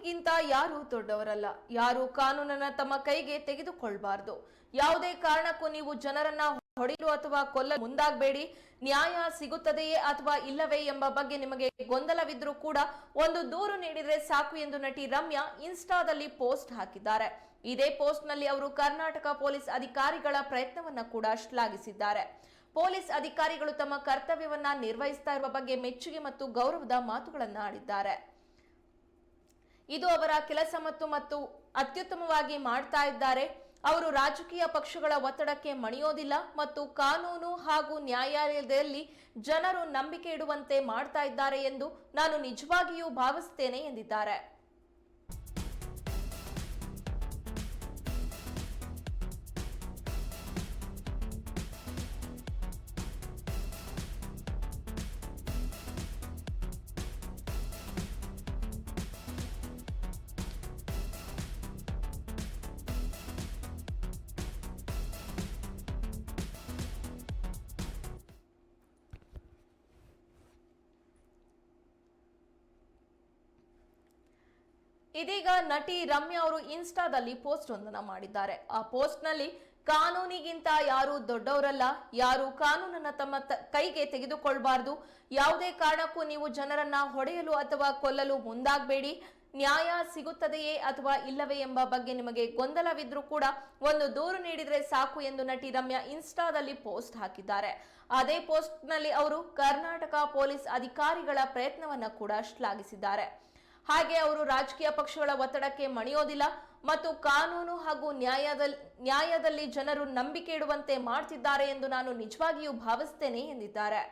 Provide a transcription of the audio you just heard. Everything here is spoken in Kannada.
ಕಾನೂನಿಗಿಂತ ಯಾರು ದೊಡ್ಡವರಲ್ಲ. ಯಾರು ಕಾನೂನನ್ನ ತಮ್ಮ ಕೈಗೆ ತೆಗೆದುಕೊಳ್ಬಾರ್ದು. ಯಾವುದೇ ಕಾರಣಕ್ಕೂ ನೀವು ಜನರನ್ನ ಹೊಡೆಯಲು ಅಥವಾ ಕೊಲ್ಲ ಮುಂದಾಗಬೇಡಿ. ನ್ಯಾಯ ಸಿಗುತ್ತದೆಯೇ ಅಥವಾ ಇಲ್ಲವೇ ಎಂಬ ಬಗ್ಗೆ ನಿಮಗೆ ಗೊಂದಲವಿದ್ರೂ ಕೂಡ ಒಂದು ದೂರು ನೀಡಿದ್ರೆ ಸಾಕು ಎಂದು ನಟಿ ರಮ್ಯಾ ಇನ್ಸ್ಟಾದಲ್ಲಿ ಪೋಸ್ಟ್ ಹಾಕಿದ್ದಾರೆ. ಇದೇ ಪೋಸ್ಟ್ನಲ್ಲಿ ಅವರು ಕರ್ನಾಟಕ ಪೊಲೀಸ್ ಅಧಿಕಾರಿಗಳ ಪ್ರಯತ್ನವನ್ನ ಕೂಡ ಶ್ಲಾಘಿಸಿದ್ದಾರೆ. ಪೊಲೀಸ್ ಅಧಿಕಾರಿಗಳು ತಮ್ಮ ಕರ್ತವ್ಯವನ್ನ ನಿರ್ವಹಿಸ್ತಾ ಇರುವ ಬಗ್ಗೆ ಮೆಚ್ಚುಗೆ ಮತ್ತು ಗೌರವದ ಮಾತುಗಳನ್ನ ಆಡಿದ್ದಾರೆ. ಇದು ಅವರ ಕೆಲಸ ಮತ್ತು ಮತ್ತು ಅತ್ಯುತ್ತಮವಾಗಿ ಮಾಡ್ತಾ ಇದ್ದಾರೆ. ಅವರು ರಾಜಕೀಯ ಪಕ್ಷಗಳ ಒತ್ತಡಕ್ಕೆ ಮಣಿಯೋದಿಲ್ಲ ಮತ್ತು ಕಾನೂನು ಹಾಗೂ ನ್ಯಾಯಾಲಯದಲ್ಲಿ ಜನರು ನಂಬಿಕೆ ಇಡುವಂತೆ ಮಾಡ್ತಾ ಇದ್ದಾರೆ ಎಂದು ನಾನು ನಿಜವಾಗಿಯೂ ಭಾವಿಸುತ್ತೇನೆ ಎಂದಿದ್ದಾರೆ. ಇದೀಗ ನಟಿ ರಮ್ಯಾ ಅವರು ಇನ್ಸ್ಟಾದಲ್ಲಿ ಪೋಸ್ಟ್ ಒಂದನ್ನ ಮಾಡಿದ್ದಾರೆ. ಆ ಪೋಸ್ಟ್ನಲ್ಲಿ ಕಾನೂನಿಗಿಂತ ಯಾರು ದೊಡ್ಡವರಲ್ಲ, ಯಾರು ಕಾನೂನನ್ನ ತಮ್ಮ ಕೈಗೆ ತೆಗೆದುಕೊಳ್ಬಾರ್ದು. ಯಾವುದೇ ಕಾರಣಕ್ಕೂ ನೀವು ಜನರನ್ನ ಹೊಡೆಯಲು ಅಥವಾ ಕೊಲ್ಲಲು ಮುಂದಾಗಬೇಡಿ. ನ್ಯಾಯ ಸಿಗುತ್ತದೆಯೇ ಅಥವಾ ಇಲ್ಲವೇ ಎಂಬ ಬಗ್ಗೆ ನಿಮಗೆ ಗೊಂದಲವಿದ್ರೂ ಕೂಡ ಒಂದು ದೂರು ನೀಡಿದರೆ ಸಾಕು ಎಂದು ನಟಿ ರಮ್ಯಾ ಇನ್ಸ್ಟಾದಲ್ಲಿ ಪೋಸ್ಟ್ ಹಾಕಿದ್ದಾರೆ. ಅದೇ ಪೋಸ್ಟ್ನಲ್ಲಿ ಅವರು ಕರ್ನಾಟಕ ಪೊಲೀಸ್ ಅಧಿಕಾರಿಗಳ ಪ್ರಯತ್ನವನ್ನ ಕೂಡ ಶ್ಲಾಘಿಸಿದ್ದಾರೆ. ಹಾಗೆ ಅವರು ರಾಜಕೀಯ ಪಕ್ಷಗಳ ಒತ್ತಡಕ್ಕೆ ಮಣಿಯೋದಿಲ್ಲ ಮತ್ತು ಕಾನೂನು ಹಾಗೂ ನ್ಯಾಯದಲ್ಲಿ ನ್ಯಾಯದಲ್ಲಿ ಜನರು ನಂಬಿಕೆ ಇಡುವಂತೆ ಮಾಡ್ತಿದ್ದಾರೆ ಎಂದು ನಾನು ನಿಜವಾಗಿಯೂ ಭಾವಿಸ್ತೇನೆ ಎಂದಿದ್ದಾರೆ.